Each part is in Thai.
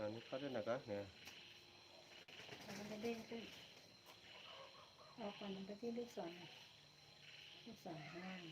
อันนี้เข้าด้วยนะครับเนี่ยมันจะเด้งขึ้นเอาก่อนมันไปที่ลูกศรลูกศรข้างล่าง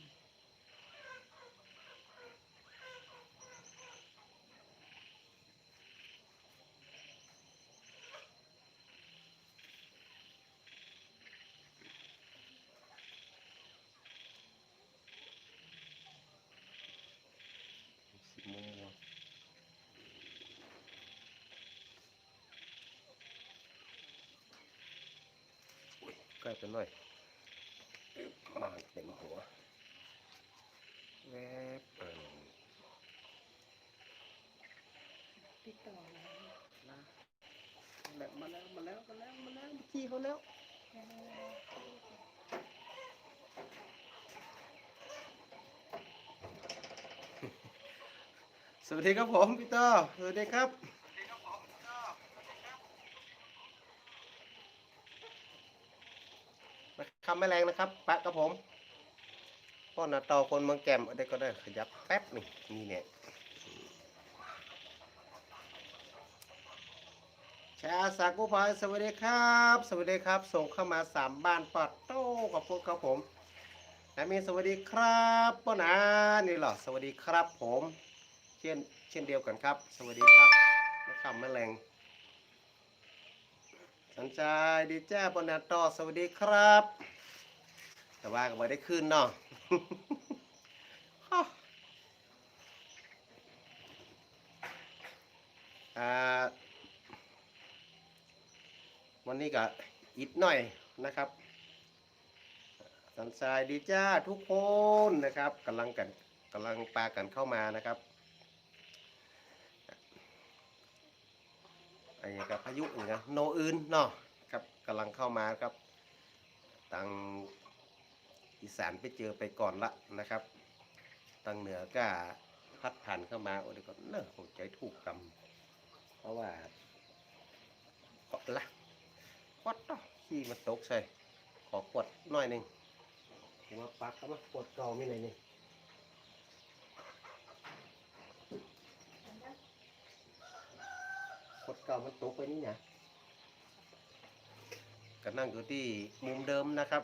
อุ๊ยใกล้ไปหน่อยมาเต็มหัวแวบเออติดต่อแล้วนะแบบมาแล้วมาแล้วมาแล้วมาแล้วขี้เขาแล้วสวัสดีครับผมพี่ต่อสวัสดีครับ คำไม่แรงนะครับปะกับผมป้อนหนาตอคนเมืองแก่มอาได้ก็ได้ขยับแป๊บนึงนี่เนี่ยชาสากุภัยสวัสดีครับ สวัสดีครับ ส่งเข้ามาสามบ้านปัดโต้กับพวกครับผมนามีสวัสดีครับป้อนานี่เหรอสวัสดีครับผม เช่นเช่นเดียวกันครับ สวัสดีครับมะขามแมลงสัญชัยดีแจ้าปนาต่อสวัสดีครับ แต่ว่าก็ไม่ได้ขึ้นเนาะวันนี้ก็อิดหน่อยนะครับสัญชัยดีจ้าทุกคนนะครับกำลังกันกำลังปากันเข้ามานะครับไอ้กับพายุนี่นะโนอื่นเนาะครับกำลังเข้ามาครับทาง อีสานไปเจอไปก่อนละนะครับทางเหนือก็พัดผ่านเข้ามาโอ้เดี๋ยวก่อนเนอะหัใจถูกกำเพราะว่าเกาะละขวดต่อขี้มันตกใส่ขอขวดหน่อยหนึ่งหัวปักเข้ามาขวดเก่าไม่ไหนนี่ขวดเก่ามันตกไปนี่นะก็นั่งอยู่ที่มุมเดิมนะครับ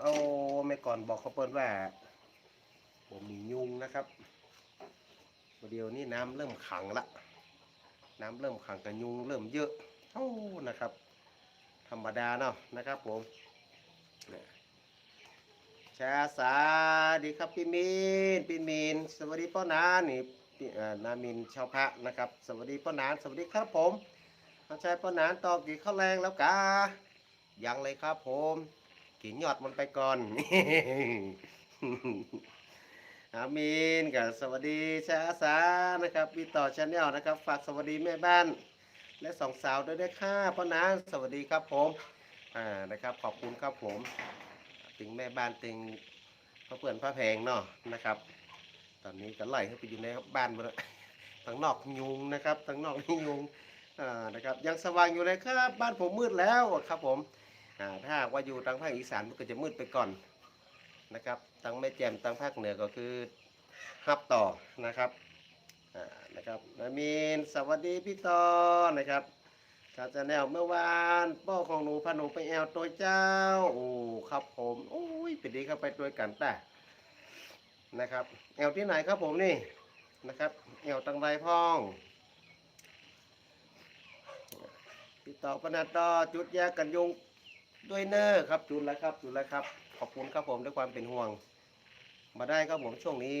เอาไม่ก่อนบอกเขาเปิ้นว่าผมมียุงนะครับประเดี๋ยวนี้น้ำเริ่มขังละ น้ำเริ่มขังกับยุงเริ่มเยอะเท่านะครับ ธรรมดาเนาะนะครับผมเนี่ยชาสาดีครับพี่มีนพี่มีนสวัสดีพ่อนานี่นามินชาวพระนะครับ สวัสดีพ่อนานสวัสดีครับผมอาจายพ่อนานตอกี่ข้าวแรงแล้วกายังเลยครับผม กินยอดมันไปก่อนอามีนกับสวัสดีชาอาสานะครับพี่ต่อชาแนลนะครับ ฝากสวัสดีแม่บ้าน และสองสาวด้วยด้วยค่ะพ่อนะสวัสดีครับผมอ่านะครับ ขอบคุณครับผมถึงแม่บ้านถึงพระเพื่อนพระแพงเนาะนะครับ ตอนนี้ก็ไล่ให้ไปอยู่ในบ้านหมดแล้วทางนอกยุงนะครับทางนอกยุงอ่านะครับ ยังสว่างอยู่เลยครับ บ้านผมมืดแล้วครับผม อ่าถ้าหากว่าอยู่ทางภาคอีสานมันก็จะมืดไปก่อนนะครับทางแม่แจ่มทางภาคเหนือก็คือฮับต่อนะครับอ่านะครับนามีนสวัสดีพี่ต่อนะครับชาจะแนวเมื่อวานป้อของหนูพาหนูไปแอลตัวเจ้าโอ้ครับผมโอ้ยเป็นดีครับไปตัวยกันแต่นะครับแอลที่ไหนครับผมนี่นะครับแอลตังไรพ่องพี่ต่อปนัดต่อจุดแยกกันยุง ด้วยเนอร์ครับจุนแล้วครับจุนแล้วครับ ขอบคุณครับผมด้วยความเป็นห่วง มาได้ครับผมช่วงนี้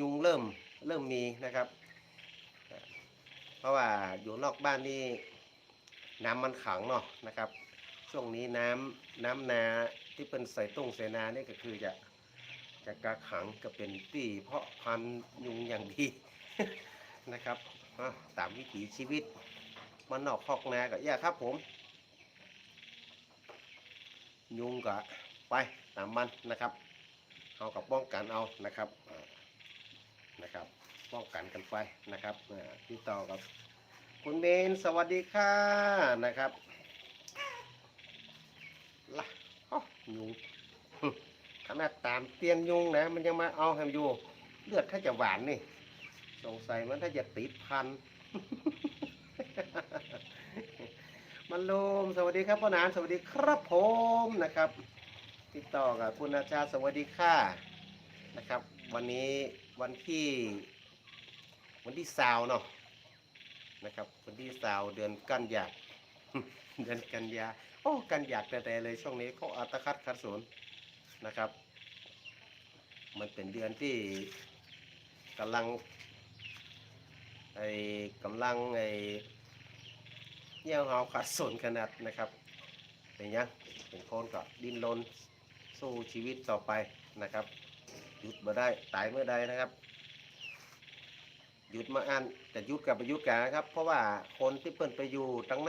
ยุงเริ่มเริ่มมีนะครับ เพราะว่าอยู่นอกบ้านนี่น้ำมันขังเนาะนะครับ ช่วงนี้น้ำน้ำนาที่เป็นใส่ตุ้งใส่นานี่ก็คือจะจะกระขังก็เป็นที่เพราะพันยุงอย่างดีนะครับตามวิถีชีวิตมันนอกคอกนาก็ย่าครับผม ยุงก็ไปตามมันนะครับเอากับป้องกันเอานะครับนะครับป้องกันกันไปนะครับพี่ต่อกับคุณเบนสวัสดีค่ะนะครับละอ้าวยุงขนาดตามเตียงยุงนะ มันยังมาเอาให้มันอยู่เลือดถ้าจะหวานนี่ สงสัยมันถ้าจะติดพันมั นลมสวัสดีครับพ่อนานสวัสดีครับผมนะครับ ติดต่อกับคุณอาจารย์สวัสดีค่ะนะครับ วันนี้วันที่ วันที่สาวเนาะนะครับ วันที่สาวเดือนกันยาเดือนกันยาโอ้กันยากแต่เลยช่วงนี้เขาอัตคัดขัดสนนะครับ มันเป็นเดือนที่กำลังไอ้กำลังไอ้ เยี่ยวเฮาขัดสนขนาดนะครับเป็นยังเป็นคนก็ดิ้นรนสู้ชีวิตต่อไปนะครับ หยุดมาได้ตายเมื่อใดนะครับหยุดมาอันแต่หยุดกับประยุทธ์กันนะครับ เพราะว่าคนที่เพิ่นไปอยู่ตั้งหน้า